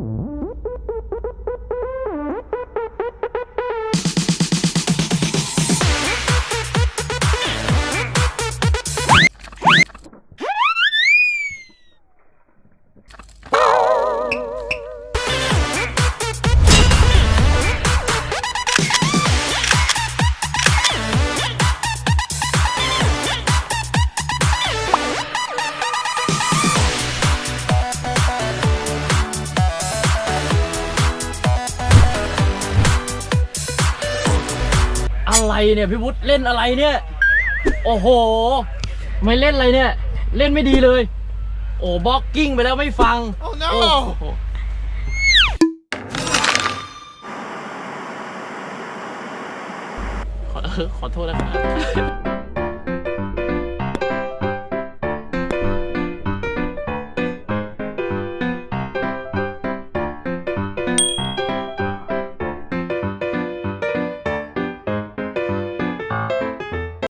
Mm-hmm. อะไรเนี่ยพี่วุฒิเล่นอะไรเนี่ย โอ้โห ไม่เล่นอะไรเนี่ย เล่นไม่ดีเลย โอ้บล็อกกิ้งไปแล้วไม่ฟัง Oh no โอ้โหขอขอโทษนะครับ